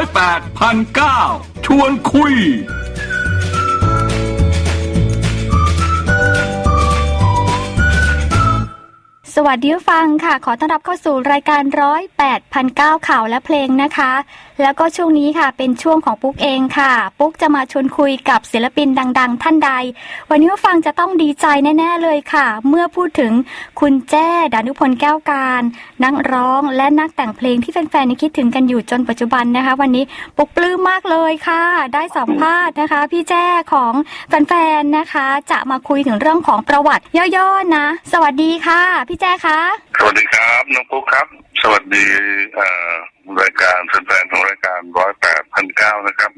108พันเก้าชวนคุย สวัสดีฟังค่ะ ขอต้อนรับเข้าสู่รายการร้อยแปดพันเก้าข่าวและเพลงนะคะ แล้วก็ช่วงนี้ค่ะเป็นช่วงของปุ๊กเองค่ะ ปุ๊กจะมาชวนคุยกับศิลปินดัง ๆ ท่านใด วันนี้ผู้ฟังจะต้องดีใจแน่ ๆ เลยค่ะ เมื่อพูดถึงคุณแจ้ดานุพลแก้วการ นักร้องและนักแต่งเพลงที่แฟนๆนคิดถึงกันอยู่จนปัจจุบันนะคะ วันนี้ปุ๊กปลื้มมากเลยค่ะ ได้สัมภาษณ์นะคะ พี่แจ้ของแฟนๆนะคะ จะมาคุยถึงเรื่องของประวัติย่อๆนะ สวัสดีค่ะ พี่แจ้คะสวัสดีครับน้องปุ๊กครับ สวัสดีเอ่อ รายการแฟนๆของรายการร้อยแปดพันเก้านะครับ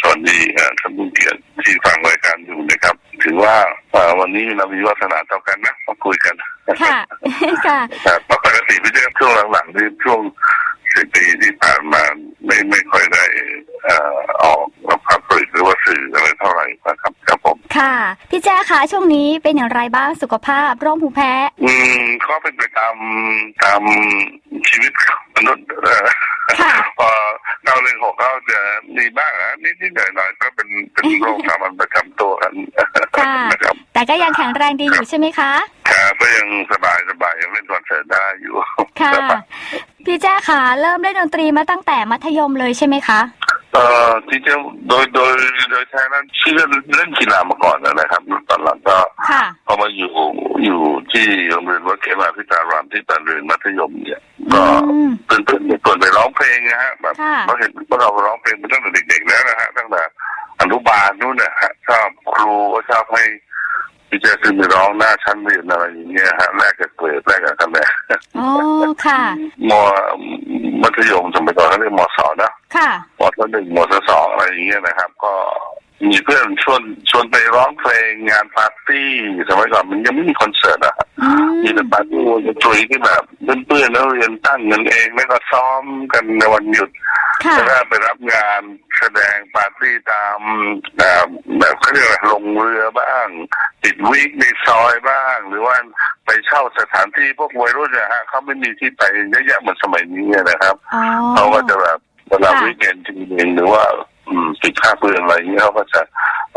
สวัสดีเอ่อท่านผู้เกียรติที่ฟังรายการอยู่นะครับ ถือว่าเอ่อวันนี้เรามีวาสนาเท่ากันนะมาคุยกัน ค่ะ ค่ะครับเพราะปกติพี่เจ้ช่วงหลังๆที่ช่วงสิบปีที่ผ่านมาไม่ไม่ค่อยได้เอ่อออกรับความผลิตหรือว่าสื่ออะไรเท่าไหร่นะครับครับผมค่ะ พี่แจ้คะช่วงนี้เป็นอย่างไรบ้างสุขภาพโรคภูมิแพ้ อืมก็เป็นไปตามตามชีวิตมนุษย์เอ่อค่ะ พอเราเรื่องของเขาจะมีบ้างนะนิดนิดหน่อยหน่อยๆก็เป็นเป็นโรคสามัญประจำตัวกันค่ะนะครับแต่ก็ยังแข็งแรงดีอยู่ใช่ไหมคะครับก็ยังสบายสบายยังเล่นคอนเสิร์ตได้อยู่ค่ะรับพี่แจ้คะเริ่มเล่นดนตรีมาตั้งแต่มัธยมเลยใช่ไหมคะเอ่อจริงๆโดยโดยโดยแท้นั้นชื่อเล่นเล่นกีฬามาก่อนนะครับตอนหลังก็ ค่ะ พอมาอยู่อยู่ที่โรงเรียนวัดเขมาพิการามที่ตอนเรียนมัธยมเนี่ยก็อืมเพื่อนเพื่อนๆส่วนไปร้องเพลงนะฮะแบบค่ะเราเห็นว่าเราร้องเพลงมาตั้งแต่เด็กๆแล้วนะฮะตั้งแต่อนุบาลนู่นนะฮะชอบครูก็ชอบให้พี่เจขึ้นไปร้องหน้าชั้นเรียนอะไรอย่างเงี้ยฮะแลกกับเกรดแลกกับคะแนนอ๋อค่ะมมัธยมสมัยก่อนเขาเรียกมสนะค่ะมศหนึ่งมศสองอะไรอย่างเงี้ยนะครับ ก็ มีเพื่อนชวนชวนไปร้องเพลงงานปาร์ตี้สมัยก่อนมันยังไม่มีคอนเสิร์ตอะฮะอืมมีแต่ปาร์ตี้วงดนตรีที่แบบเพื่อนๆแล้วเรียนตั้งเงินเองแล้วก็ซ้อมกันในวันหยุดค่ะแล้วก็ไปรับงานแสดงปาร์ตี้ตามแบบแบบเขาเรียกว่าลงเรือบ้าง ติดวิกในซอยบ้าง หรือว่าไปเช่าสถานที่พวกวัยรุ่นเนี่ยฮะเขาไม่มีที่ไปเยอะแยะเหมือนสมัยนี้นะครับอ๋อเขาก็จะแบบเวลาค่ะวิกเอนจริงๆหรือว่าอืม ปิดค่าเปลือนอะไรอย่างเงี้ยเขาก็จะ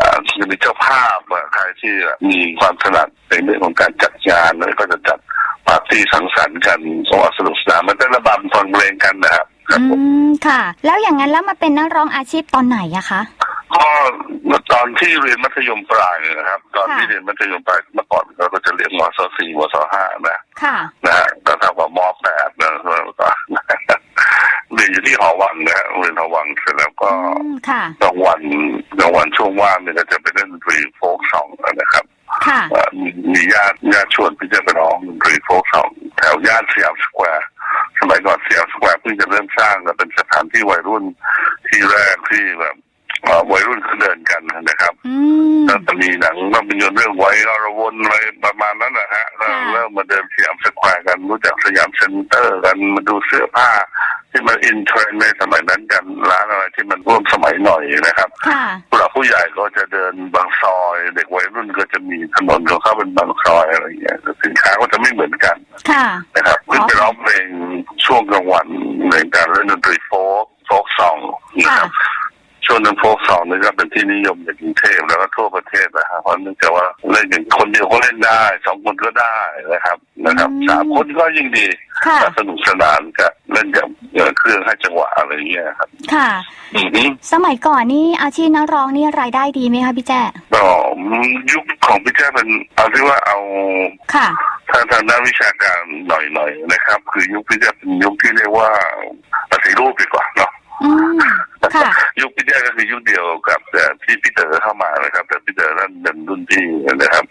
อ่าจะมีเจ้าภาพอะใครที่มีความถนัดในเรื่องของการจัดงานแล้วก็จะจัดปาร์ตี้สังสรรค์กันสวัสนุกสนานมันเป็นระบำฟังเพลงกันนะครับครับอืผมมค่ะ แล้วอย่างนั้นแล้วมาเป็นนักร้องอาชีพตอนไหนอะคะก็เมื่อตอนที่เรียนมัธยมปลายเนี่ยนะครับ ตอนค่ะที่เรียนมัธยมปลายเมื่อก่อนเราก็จะเรียนมศสี่มศห้านะค่ะนะฮะแต่ถ้าว่ามแปดนะแล้วก็ เรียนอยู่ที่หอวังนะฮะเรียนหอวังเสร็จแล้วก็อืมค่ะ กลางวันกลางวันช่วงว่างเนี่ยก็จะไปเล่นดนตรีโฟล์กซองนะครับค่ะเอ่อมีมีญาติญาติชวนพี่จะไปร้องดนตรีโฟล์กซองแถวย่านสยามสแควร์สมัยก่อนสยามสแควร์เพิ่งจะเริ่มสร้างก็เป็นสถานที่วัยรุ่นที่แรกที่แบบเอ่อวัยรุ่นเขาเดินกันนะครับอืม แล้วจะมีหนังภาพยนตร์เรื่องไว้นรวนอะไรประมาณนั้นนะฮะแล้วค่ะ เริ่มมาเดินสยามสแควร์กันรู้จักสยามเซ็นเตอร์กันมาดูเสื้อผ้า ที่มันอินเทรนด์ในสมัยนั้นกันร้านอะไรที่มันร่วมสมัยหน่อยนะครับค่ะผู้หลักผู้ใหญ่ก็จะเดินบางซอย เด็กวัยรุ่นก็จะมีถนนของเขาเป็นบางซอยอะไรอย่างเงี้ยสินค้าก็จะไม่เหมือนกันค่ะนะครับอ๋อขึ้นไปร้องเพลงช่วงกลางวันในการเล่นดนตรีโฟล์กโฟล์กซองนะครับช่วงนั้นโฟล์กซองนี่ก็เป็นที่นิยมในกรุงเทพแล้วก็ทั่วประเทศนะครับเพราะเนื่องจากว่าเล่นอย่างคนเดียวก็เล่นได้สองคนก็ได้นะครับนะครับอืมสามคนก็ยิ่งดีค่ะสนุกสนานกับเล่นกับ เอ่อเครื่องให้จังหวะอะไรอย่างเงี้ยครับ ค่ะ อือฮึสมัยก่อนนี่อาชีพนักร้องนี่รายได้ดีไหมคะพี่แจ้ก็ยุคของพี่แจ้เป็นเอาที่ว่าเอาค่ะ ทางทางด้านวิชาการหน่อยๆนะครับ คือยุคพี่แจ้เป็นยุคที่เรียกว่าปฏิรูปดีกว่าเนาะอืมค่ะ ยุคพี่แจ้ก็คือยุคเดียวกับแต่ที่พี่เต๋อเข้ามานะครับ แต่พี่เต๋อนั่นเป็นรุ่นพี่นะครับ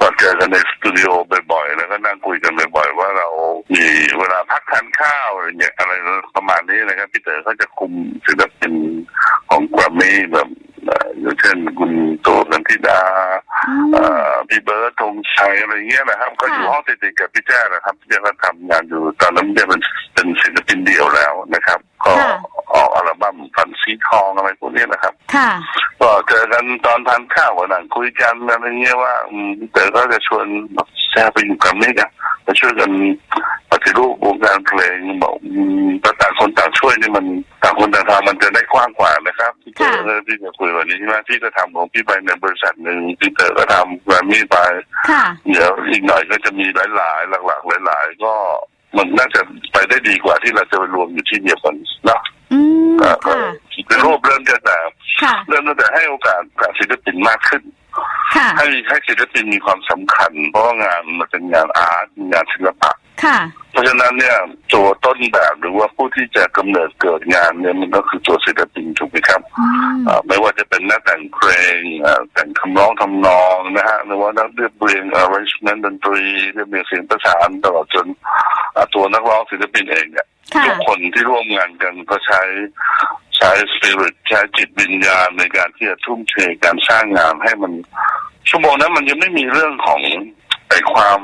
ตอนเจอกันในสตูดิโอบ่อยๆ แล้วก็นั่งคุยกันบ่อยๆ ว่าเรามีเวลาพักทานข้าวอะไรเงี้ยอะไรประมาณนี้นะครับพี่เต๋อเขาจะคุมศิลปินของแกรมมี่แบบเอ่ออย่างเช่นคุณโตกันธิดาอืมเอ่อพี่เบิร์ดธงชัยอะไรเงี้ยนะครับ ก็อยู่ค่ะห้องติดๆกับพี่แจ้นะครับพี่แจ้ก็ทำงานอยู่ตอนนั้นพี่แจ้เป็นเป็นศิลปินเดี่ยวแล้วนะครับ ก็ ค่ะ ออกอัลบั้มฟัน สีทองอะไรพวกนี้นะครับ ค่ะ ก็เจอกันตอนทานข้าวกันนั่งคุยกันอะไรเงี้ยว่าอืมพี่เต๋อก็จะชวนแจ้ไปอยู่กับนี่กันมาช่วยกันทปฏิรูปวงการเพลงบอกอืมแต่ต่างคนต่างช่วยนี่มันต่างคนต่างทำมันจะได้กว้างกว่านะครับที่เจอค่ะที่จะคุยวันนี้ใช่ไหมพี่ก็ทำของพี่ไปในบริษัทหนึ่งพี่เต๋อก็ทำแกรมมี่ไป ค่ะ เดี๋ยวอีกหน่อยก็จะมีหลาย ๆ หลัก ๆ หลาย ๆ ก็มันน่าจะไปได้ดีกว่าที่เราจะไปรวมอยู่ที่เดียวกันเนาะอืมก็ค่ะ เป็นรูปเริ่มจะแต่ค่ะเริ่มตั้งแต่ให้โอกาสกับศิลปินมากขึ้น ค่ะ ให้ให้ศิลปินมีความสำคัญ เพราะว่างานมันเป็นงานอาร์ตงานศิลปะ ค่ะ เพราะฉะนั้นเนี่ยตัวต้นแบบหรือว่าผู้ที่จะกำเนิดเกิดงานเนี่ยมันก็คือตัวศิลปินถูกไหมครับอืมอ่าไม่ว่าจะเป็นนักแต่งเพลงอ่าแต่งคำร้องทำนองนะฮะหรือว่านักเรียบเรียง arrangement ดนตรีเรียบเรียงเสียงประสานตลอดจนอ่าตัวนักร้องศิลปินเองเนี่ยค่ะทุกคนที่ร่วมงานกันก็ใช้ ใช้สปิริตใช้จิตวิญญาณในการที่จะทุ่มเทการสร้างงานให้มัน ชั่วโมงนั้นมันยังไม่มีเรื่องของไอความ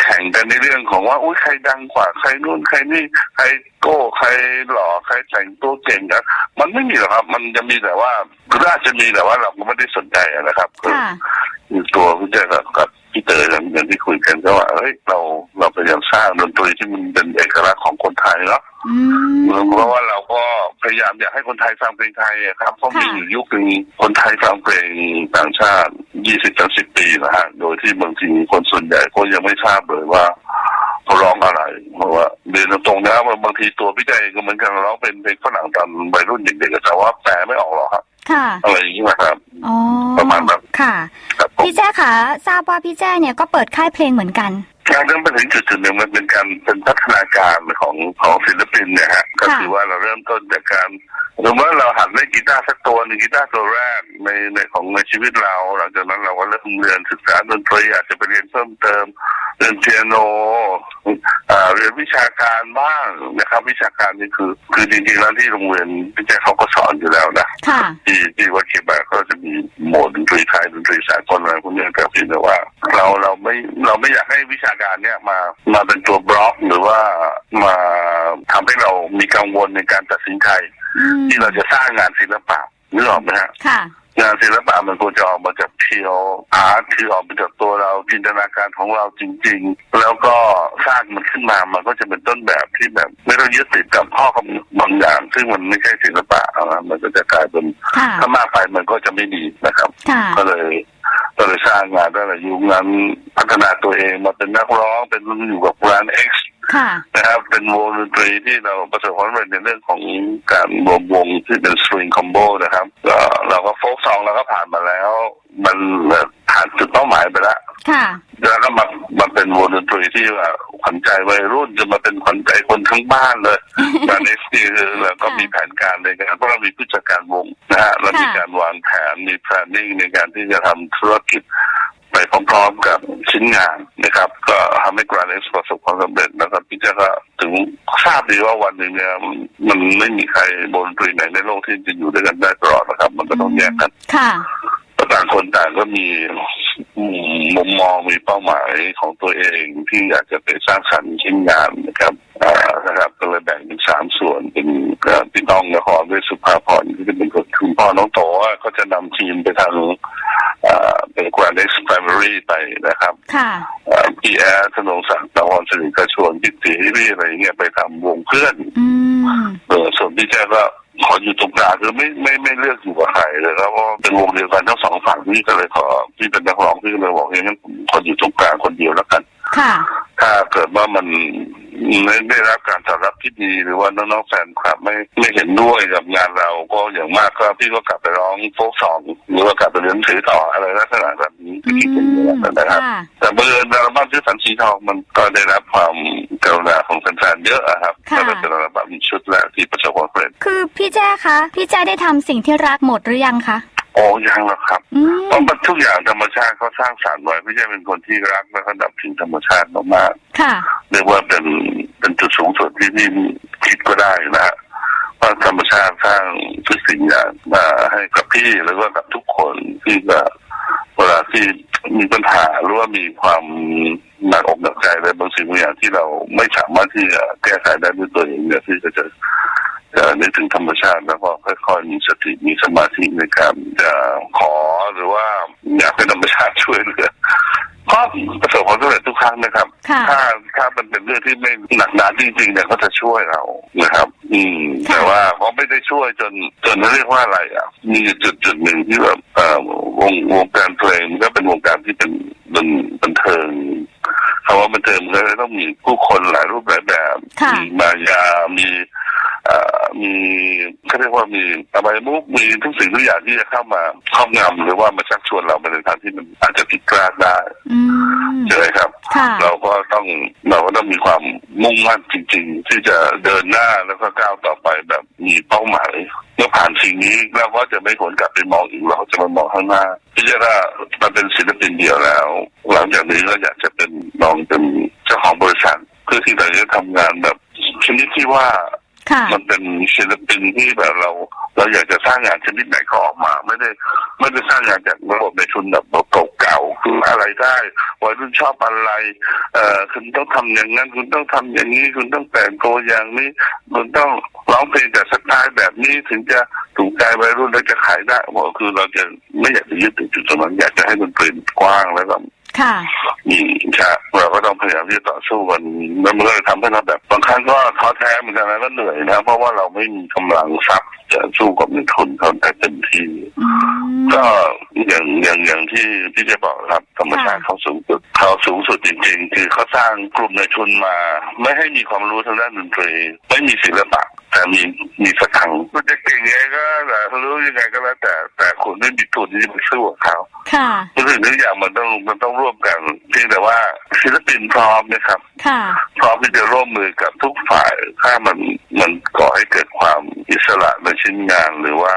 แข่งกันในเรื่องของว่าอุ้ยใครดังกว่าใครนู่นใครนี่ใครโก้ใครหล่อใครแต่งตัวเก่งอะมันไม่มีหรอกครับ มันจะมีแต่ว่าคืออาจจะมีแต่ว่าเราก็ไม่ได้สนใจอะนะครับคือค่ะคือตัวพี่เจ้กับกับพี่เต๋ออย่างอย่างที่คุยกันก็ว่าเฮ้ยเราเราพยายามสร้างดนตรีที่มันเป็นเอกลักษณ์ของคนไทยเนาะอืมเพราะว่าเราก็พยายามอยากให้คนไทยฟังเพลงไทยอะครับเพราะค่ะมีอยู่ยุคหนึ่งคนไทยฟังเพลงต่างชาติ20 30ปีนะฮะโดยที่บางทีคนส่วนใหญ่ก็ยังไม่ทราบเลยว่าเขาร้องอะไรเพราะว่าเรียนตรงๆนะว่าบางทีตัวพี่ใจเองก็เหมือนกันร้องเป็นเพลงฝรั่งตอนวัยรุ่นเด็กๆแต่ว่าแปลไม่ออกหรอกครับค่ะอะไรอย่างนี้นะครับอ๋อประมาณนั้นค่ะครับผมพี่แจ้คะทราบว่าพี่แจ้เนี่ยก็เปิดค่ายเพลงเหมือนกัน การเริ่มไปถึงจุดจุดๆหนึ่งมันเป็นการเป็นพัฒนาการของของศิลปินเนี่ยฮะก็คือว่าเราเริ่มต้นจากการสมมติว่าเราหัดเล่นกีตาร์สักตัวหนึ่งกีตาร์ตัวแรกในในของในชีวิตเรา หลังจากนั้นเราก็เริ่มเรียนศึกษาดนตรีอาจจะไปเรียนเพิ่มเติม เรียนเปียโนอ่าเรียนวิชาการบ้างนะครับ วิชาการนี่คือ คือจริงๆแล้วที่โรงเรียนพี่แจ๊คเขาก็สอนอยู่แล้วนะค่ะที่ที่วัดเขบาก็จะมีโหมดดนตรีไทยดนตรีสากลอะไรพวกนี้แต่เพียงแต่ว่า เราเราไม่เราไม่อยากให้วิชาการเนี่ยมามาเป็นตัวบล็อกหรือว่ามาทำให้เรามีกังวลในการตัดสินใจอืมที่เราจะสร้างงานศิลปะนึกออกไหมฮะค่ะ งานศิลปะมันควรจะออกมาจากเพียวอาร์ตคือออกมาจากตัวเราจินตนาการของเราจริง ๆ แล้วก็สร้างมันขึ้นมามันก็จะเป็นต้นแบบที่แบบ ไม่ต้องยึดติดกับข้อกำหนดบางอย่าง ซึ่งมันไม่ใช่ศิลปะนะมันก็จะกลายเป็นค่ะถ้ามากไปมันก็จะไม่ดีนะครับ ค่ะก็เลยก็เลยสร้างงานตั้งแต่ยุคนั้นพัฒนาตัวเองมาเป็นนักร้องเป็นอยู่กับแบรนด์เอ็กซ์ ค่ะนะครับ เป็นวงดนตรีที่เราประสบความสำเร็จในเรื่องของการรวมวงที่เป็นสตริงคอมโบนะครับก็เราก็โฟกซองเราก็ผ่านมาแล้ว มันผ่านจุดเป้าหมายไปแล้วค่ะแล้วก็มามาเป็นวงดนตรีที่ว่าขวัญใจวัยรุ่นจะมาเป็นขวัญใจคนทั้งบ้านเลยตอนนี้คือเราก็มีแผนการในการเพราะเรามีผู้จัดการวงนะฮะเรามีการวางแผนมี planning ในการที่จะทำธุรกิจไป พร้อมๆกับชิ้นงานนะครับ ก็ทำให้กราเอ็กประสบความสำเร็จนะครับพี่เจ้าก็ถึงทราบดีว่าวันหนึ่งเนี่ยมันไม่มีใครบนตรีไหนในโลกที่จะอยู่ด้วยกันได้ตลอดนะครับ มันก็ต้องแยกกันค่ะต่างคนต่างก็มี มุมมองมีเป้าหมายของตัวเองที่อยากจะไปสร้างสรรค์ชิ้นงานนะครับอ่านะครับก็เลยแบ่งเป็นสามส่วนเป็นเอ่อพี่น้องนครด้วยสุภาพรที่จะเป็นคนคุณพ่อน้องโตอะก็จะนำทีมไปทางอ่าเป็น Grand X Primary ไปนะครับค่ะอ่าพี่แอร์ธนงศักดิ์ตะวันสิริกระชวนกิตติพี่อะไรอย่างเงี้ยไปทำวงเพื่อนอืมเออส่วนพี่แจ๊คก็ ขออยู่ตรงกลางคือไม่ไม่ไม่เลือกอยู่กับใครเลยครับเพราะว่าเป็นวงเดียวกันทั้งสองฝั่งพี่ก็เลยขอพี่เป็นนักร้องพี่ก็เลยบอกอย่างนั้นผมขออยู่ตรงกลางคนเดียวแล้วกัน ค่ะ ถ้าเกิดว่ามัน ไม่ได้รับการตอบรับที่ดีหรือว่าน้องๆแฟนคลับไม่ไม่เห็นด้วยกับงานเราก็อย่างมากก็พี่ก็กลับไปร้องโฟกสองหรือว่ากลับไปเรียนหนังสือต่ออะไรลักษณะแบบนี้อืที่คิดอย่างนี้มนะครับค่ะแต่เมื่อญอัลบั้มชื่อสันสีทองมันก็ได้รับความกรุณาของแฟนๆเยอะอะครับค่ะก็เป็นอัลบั้มชุดแรกที่ประสบความสำเร็จคือพี่แจ้คะพี่แจ้ได้ทำสิ่งที่รักหมดหรือยังคะ โอ้ยังหรอกครับอืมเพราะมันทุกอย่างธรรมชาติเขาสร้างสรรค์ไว้ไม่ใช่เป็นคนที่รักและก็ดับทิ้งธรรมชาติมากค่ะ ๆเรียกว่าเป็นเป็นจุดสูงสุดที่พี่คิดก็ได้นะฮะว่าธรรมชาติสร้างทุกสิ่งอย่างมาให้กับพี่หรือว่ากับทุกคนที่จะเวลาที่มีปัญหาหรือว่ามีความหนักอกหนักใจอะไรบางสิ่งบางอย่างที่เราไม่สามารถที่จะแก้ไขได้ด้วยตัวเองเนี่ยที่จะจะ จะนึกถึงธรรมชาติแล้วก็ค่อยๆมีสติมีสมาธิในการจะขอหรือว่าอยากให้ธรรมชาติช่วยเหลือก็ประสบความสำเร็จทุกครั้งนะครับค่ะถ้าถ้ามันเป็นเรื่องที่ไม่หนักหนาจริงๆเนี่ยก็จะช่วยเรานะครับ อืมค่ะแต่ว่าเขาไม่ได้ช่วยจนจนเรียกว่าอะไรอะ มีจุดจุดหนึ่งที่แบบเอ่อวงวงการเพลงมันก็เป็นวงการที่เป็นบันบันเทิงคำว่าบันเทิงมันก็เลยต้องมีผู้คนหลายรูปหลายแบบค่ะมีมายามีเอ่อ มีเขาเรียกว่ามีอบายมุกมีทุกสิ่งทุกอย่างที่จะเข้ามาครอบงำหรือว่ามาชักชวนเราไปในทางที่มันอาจจะผิดพลาดได้อืมใช่ไหมครับค่ะเราก็ต้องเราก็ต้องมีความมุ่งมั่นจริง ๆ ที่จะเดินหน้าแล้วก็ก้าวต่อไปแบบมีเป้าหมายเมื่อผ่านสิ่งนี้เราก็จะไม่ควรกลับไปมองอีกเราจะมามองข้างหน้าพิจารณามาเป็นศิลปินเดียวแล้ว หลังจากนี้ก็อยากจะเป็นลองเป็นเจ้าของบริษัทเพื่อที่เราจะทำงานแบบชนิดที่ว่าค่ะ มันเป็นศิลปินที่แบบเรา เราอยากจะสร้างงานชนิดไหนก็ออกมา ไม่ได้ไม่ได้สร้างงานจากระบบในทุนแบบเก่าๆคืออะไรได้วัยรุ่นชอบอะไรเอ่อคุณต้องทำอย่างนั้น คุณต้องทำอย่างนี้ คุณต้องแต่งตัวอย่างนี้ คุณต้องร้องเพลงแต่สไตล์แบบนี้ถึงจะถูกใจวัยรุ่นแล้วจะขายได้บอกคือเราจะไม่อยากจะยึดถึงจุดตรงนั้นอยากจะให้มันเปลี่ยนกว้างแล้วก็ ค่ะมีชาเราก็ต้องพยายามที่จะต่อสู้กันแล้วมันก็เลยทำให้เราแบบบางครั้งก็ท้อแท้เหมือนกันนะก็เหนื่อยนะ เพราะว่าเราไม่มีกำลังทรัพย์จะสู้กับเงินทุนเขาได้เต็มที่อืมก็อย่างอย่างอย่างที่พี่จะบอกครับธรรมชาติค่ะเขาสูงสุดเขาสูงสุดจริง ๆ คือเขาสร้างกลุ่มในทุนมา ไม่ให้มีความรู้ทางด้านดนตรี ไม่มีศิลปะ แต่มีมีสตังค์คุณจะเก่งยังไงก็แต่รู้ยังไงก็แล้วแต่ แต่คุณไม่มีทุนที่จะไปสู้กับเขาค่ะทุกสิ่งทุกอย่างมันต้องมันต้องร่วมกันเพียงแต่ว่าศิลปินพร้อมนะครับ ค่ะพร้อมที่จะร่วมมือกับทุกฝ่ายถ้ามันมันก่อให้เกิดความอิสระในชิ้นงานหรือว่า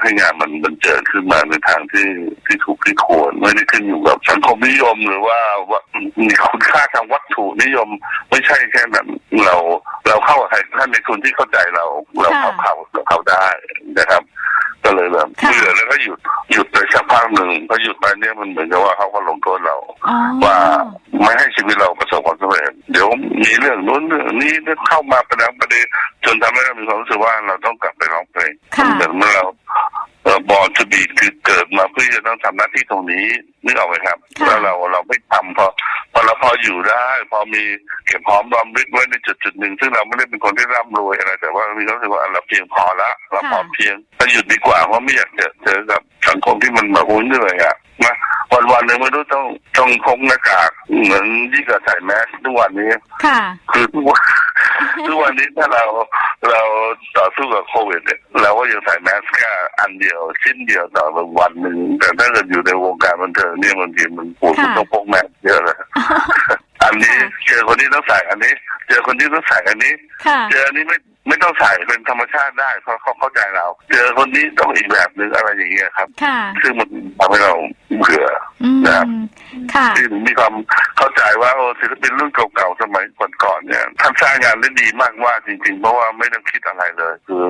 ให้งานมันมันเจิดขึ้นมาในทางที่ที่ถูกที่ควรไม่ได้ขึ้นอยู่กับสังคมนิยมหรือว่าว่ามีคุณค่าทางวัตถุนิยม ไม่ใช่แค่นั้นเราเราเข้ากับใครท่านในคนที่เข้าใจเรา เราเข้าค่ะเข้ากับเขาได้นะครับ ก็เลยแบบค่ะเบื่อแล้วก็หยุดหยุดไปสักพักหนึ่งพอหยุดไปเนี่ยมันเหมือนกับว่าเขาก็ลงโทษเราอ๋อว่าไม่ให้ชีวิตเราประสบความสำเร็จเดี๋ยวมีเรื่องนู้นเรื่องนี้เข้ามาประดังประเด็นจนทำให้เรามีความรู้สึกว่าเราต้องกลับไปร้องเพลงค่ะเหมือนเมื่อเรา บอลทูบีคือเกิดมาเพื่อจะต้องทำหน้าที่ตรงนี้นึกออกไหมครับค่ะแล้วเราเราไม่ทำพอพอเราพออยู่ได้ พอมีเก็บหอมรอมริบไว้ในจุดจุดๆหนึ่งซึ่งเราไม่ได้เป็นคนที่ร่ำรวยอะไร แต่ว่ามีความรู้สึกว่าเราเพียงพอละเราพอเพียงถ้าหยุดดีกว่าเพราะไม่อยากจะเจอกับสังคมที่มันแบบโอ้ยเหนื่อยอะนะวันวันๆหนึ่งไม่รู้ต้องต้องพกหน้ากากเหมือนยิ่งกับใส่แมสทุกวันนี้ค่ะคือทุกวัน ทุกวันนี้ถ้าเราเราต่อสู้กับโควิดเนี่ยเราก็ยังใส่แมสแค่อันเดียว ชิ้นเดียวต่อวันหนึ่งแต่ถ้าเกิดอยู่ในวงการบันเทิงเนี่ยบางทีมันปวดค่ะมันต้องพกแมสเยอะเลยอันนี้เจอคนนี้ต้องใส่อันนี้ เจอคนนี้ต้องใส่อันนี้ค่ะเจออันนี้ไม่ไม่ต้องใส่เป็นธรรมชาติได้เพราะเขาเข้าใจเรา เจอคนนี้ต้องอีกแบบหนึ่งอะไรอย่างเงี้ยครับค่ะซึ่งมันทำให้เราเบื่ออืมนะครับค่ะที่มีความเข้าใจว่าโอ้ศิลปินรุ่นเก่าๆสมัยก่อนๆ เนี่ยท่านสร้างงานได้ดีมากว่าจริง ๆ เพราะว่าไม่ต้องคิดอะไรเลย คือ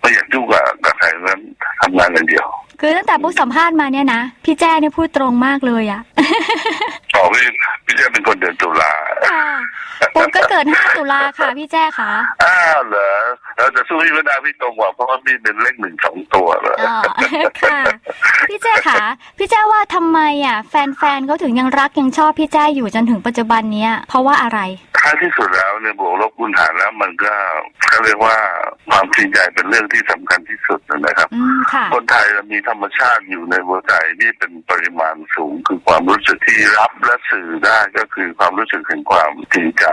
ไม่อยากยุ่งกับกับใครนั้นทำงานอย่างเดียว คือตั้งแต่ปุ๊กสัมภาษณ์มาเนี่ยนะ พี่แจ้เนี่ยพูดตรงมากเลยอะต่อพี่พี่เจ้าเป็นคนเดือนตุลาค่ะปุ๊กก็เกิด5ตุลาค่ะพี่แจ้ค่ะ อ้าวเหรอเราจะสู้พี่ไม่ได้พี่ตรงกว่าเพราะว่าพี่เป็นเลขหนึ่งสองตัวเลยอ๋อค่ะ พี่แจ้ค่ะ พี่แจ้ว่าทำไมอะ แฟนๆเขาถึงยังรักยังชอบพี่แจ้อยู่จนถึงปัจจุบันเนี้ย เพราะว่าอะไรท้ายที่สุดแล้วเนี่ยบวกลบคูณหารแล้วมันก็เขาเรียกว่าความจริงใจเป็นเรื่องที่สำคัญที่สุดนะครับอืมค่ะคนไทยเรามีธรรมชาติอยู่ในหัวใจที่เป็นปริมาณสูงคือความรู้สึกที่รับและสื่อได้ก็คือความรู้สึกถึงความจริงใจ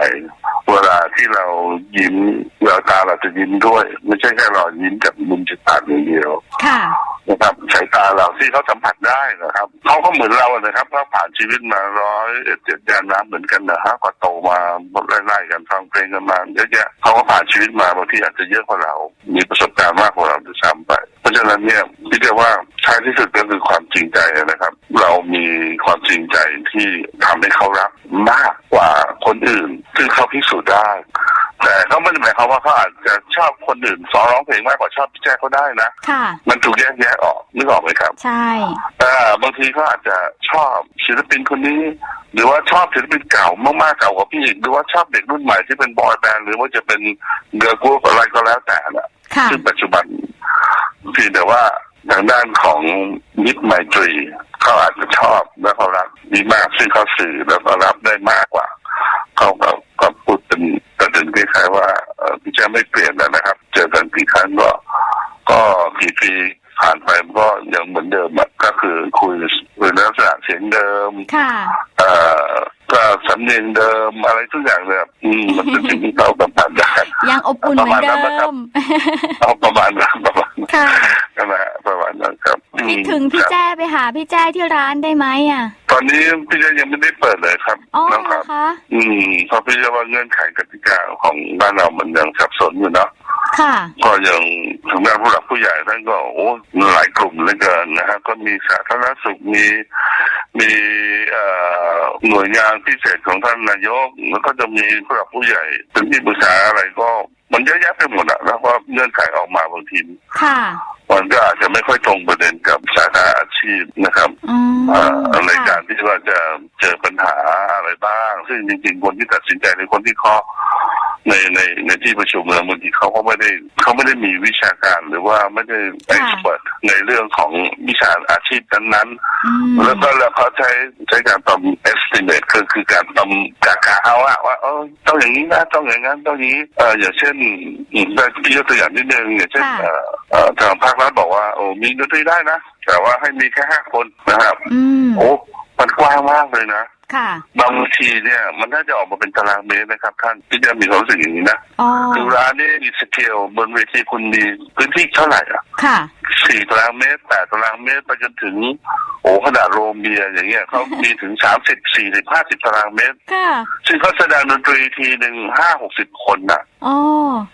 เวลาที่เรายิ้มแววตาเราจะยิ้มด้วย ไม่ใช่แค่รอยยิ้มกับมุมจิตตาอย่างเดียวค่ะนะครับสายตาเราที่เขาสัมผัสได้นะครับเขาก็เหมือนเราอะนะครับเขาผ่านชีวิตมาร้อยเจ็ดยานน้ำเหมือนกันนะฮะก็โตมาไล่ๆกันฟังเพลงกันมาเยอะแยะเขาก็ผ่านชีวิตมาบางทีอาจจะเยอะกว่าเรา มีประสบการณ์มากกว่าเราด้วยซ้ำไป เพราะฉะนั้นเนี่ยพี่เรียกว่าท้ายที่สุดก็คือความจริงใจนะครับเรามี ความจริงใจที่ทำให้เขารักมากกว่าคนอื่น ซึ่งเขาพิสูจน์ได้ แต่เขาไม่ได้หมายความว่าเขาอาจจะชอบคนอื่นสอนร้องเพลงมากกว่าชอบพี่แจ๊คเขาได้นะค่ะ มันถูกแยกแยะออกนึกออกไหมครับ ใช่อ่าบางทีเขาอาจจะชอบศิลปินคนนี้หรือว่าชอบศิลปินเก่ามากๆเก่ากว่าพี่อีกหรือว่าชอบเด็กรุ่นใหม่ที่เป็นบอยแบนด์หรือว่าจะเป็นเกิร์ลกรุ๊ปอะไรก็แล้วแต่น่ะค่ะซึ่งปัจจุบันเพียงแต่ว่า ทางด้านของมิตรไมตรีเขาอาจจะชอบและเขารับดีมากซึ่งเขาสื่อแล้วก็รับได้มากกว่าเขาก็ก็พูดเป็นประเด็นคล้ายๆว่าเอ่อพี่แจ้ไม่เปลี่ยนแล้วนะครับ เจอกันกี่ครั้งก็ ก็กี่ปีผ่านไปมันก็ยังเหมือนเดิมอะก็คือคุยคุยในลักษณะเสียงเดิมค่ะเอ่อก็สำเนียงเดิมอะไรทุกอย่างเนี่ยอืมมันเป็นสิ่งที่เราสัมผัสได้ยังอบอุ่นเหมือนเดิประมาณนั้นนะครับมเอาประมาณนั้นประมาณนั้นค่ะ นั่นแหละประมาณนั้นครับอืมคิดถึงพี่ครับแจ้ไปหาพี่แจ้ที่ร้านได้ไหมอะ ตอนนี้พี่เจ้ยังไม่ได้เปิดเลยครับอ๋อนะเหครรัอบคะอืมเพราะพี่เจ้ว่าเงื่อนไขกติกาของบ้านเรามันยังสับสนอยู่เนาะค่ะก็ยังทางด้านผู้หลักผู้ใหญ่ท่านก็โอ้หลายกลุ่มเหลือเกินนะฮะก็มีสาธารณสุขมี มีเอ่อหน่วยงานพิเศษของท่านนายก แล้วก็จะมีผู้หลักผู้ใหญ่เป็นที่ปรึกษาอะไรก็ มันเยอะแยะไปหมดอะแล้วก็เงื่อนไขออกมาบางทีค่ะมันก็อาจจะไม่ค่อยตรงประเด็นกับสาขาอาชีพนะครับอืมเอ่อในค่ะการที่ว่าจะเจอปัญหาอะไรบ้าง ซึ่งจริงๆคนที่ตัดสินใจในคนที่เคาะ ในในในที่ประชุมเนี่ยบางทีเขาก็ไม่ได้เขาไม่ได้มีวิชาการหรือว่าไม่ได้เอ็กซ์เพรสในเรื่องของวิชาอาชีพนั้นอืมๆแล้วก็แล้วเขาใช้ใช้การประเมิน estimate คือคือการประเมินกากาเอาอะว่าเออต้องอย่างนี้นะต้องอย่างนั้นต้องอย่างนี้เอออย่างเช่นได้พี่ยกตัวอย่างนิดนึงอย่างเช่นค่ะเอ่อเอ่อทางภาครัฐบอกว่าโอ้มีดนตรีได้นะ แต่ว่าให้มีแค่ห้าคนนะครับอืมโอ้มันกว้างมากเลยนะ ค่ะ บางทีเนี่ยมันน่าจะออกมาเป็นตารางเมตรนะครับ ท่านที่จะมีความรู้สึกอย่างนี้นะอ๋อคือร้านนี้มีสเกลบนเวทีคุณมีพื้นที่เท่าไหร่อะค่ะสี่ตารางเมตรแปดตารางเมตรไปจนถึง โอ้ขนาดโรงเบียร์อย่างเงี้ยเขามีถึงสามสิบสี่สิบห้าสิบตารางเมตรค่ะซึ่งเขาแสดงดนตรีทีหนึ่งห้าหกสิบคนนะอ๋อ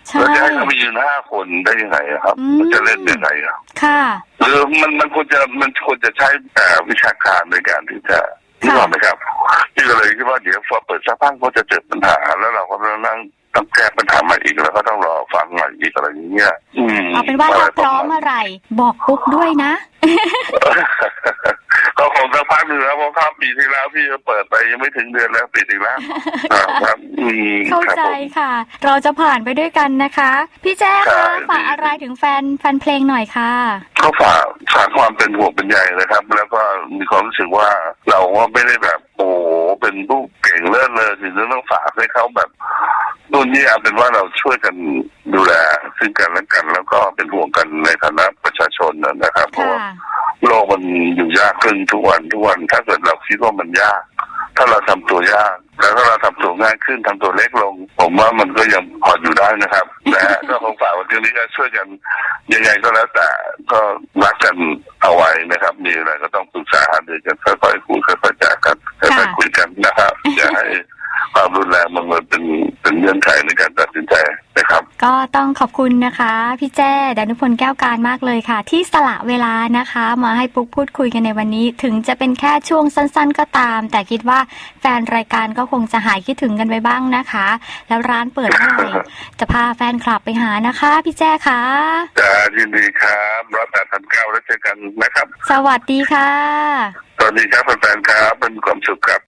ใช่เราจะให้เขาไปยืนห้าคนได้ยังไงอะครับอืมมันจะเล่นยังไงอะค่ะหรือมันมันควรจะมันควรจะใช้เอ่อวิชาการในการที่จะค่ะ นี่หรอกไหมครับพี่ก็เลยคิดว่าเดี๋ยวพอเปิดสักพักก็จะเจอปัญหา แล้วเราก็ต้องนั่งต้องแก้ปัญหาใหม่อีกแล้วก็ต้องรอฟังใหม่อีกอะไรอย่างเงี้ยอืมเอาเป็นว่าถ้าพร้อมะไเมื่อไหร่ บอกปุ๊กด้วยนะ ก็คงสักพักหนึ่งแล้วเพราะข้ามปีที่แล้วพี่ก็เปิดไปยังไม่ถึงเดือนแล้วปีที่แล้วอ่าครับอืมเข้าครับใจผมค่ะ เราจะผ่านไปด้วยกันนะคะ พี่แจ้ใช่คะฝากอะไรถึงแฟนแฟนเพลงหน่อยค่ะก็ฝากฝากความเป็นห่วงเป็นใยนะครับ แล้วก็มีความรู้สึกว่าเราก็ไม่ได้แบบโอ้โหเป็นผู้เก่งเลิศเลยถึงจะต้องฝากให้เขาแบบนู่นนี่เอาเป็นว่าเราช่วยกันดูแลซึ่งกันและกัน แล้วก็เป็นห่วงกันในฐานะประชาชนนะครับเพราะค่ะว่า โลกมันอยู่ยากขึ้นทุกวันทุกวันถ้าเกิดเราคิดว่ามันยาก ถ้าเราทำตัวยากแล้วถ้าเราทำตัวง่ายขึ้นทำตัวเล็กลง ผมว่ามันก็ยังพออยู่ได้นะครับนะฮะก็คงฝากวันนี้ก็ช่วยกันยังไงก็แล้วแต่ก็รักกันเอาไว้นะครับ มีอะไรก็ต้อง องขอบคุณนะคะ พี่แจ้ดานุพลแก้วการมากเลยค่ะ ที่สละเวลานะคะ มาให้ปุ๊กพูดคุยกันในวันนี้ ถึงจะเป็นแค่ช่วงสั้นๆ ก็ตาม แต่คิดว่าแฟนรายการก็คงจะหายคิดถึงกันไปบ้างนะคะ แล้วร้านเปิดเมื่อไหร่จะพาแฟนคลับไปหานะคะ พี่แจ้คะจะยินดีครับร้อยแปดพันเก้าแล้วเจอกันนะครับ สวัสดีค่ะ สวัสดีครับแฟนๆครับเป็นความสุขครับ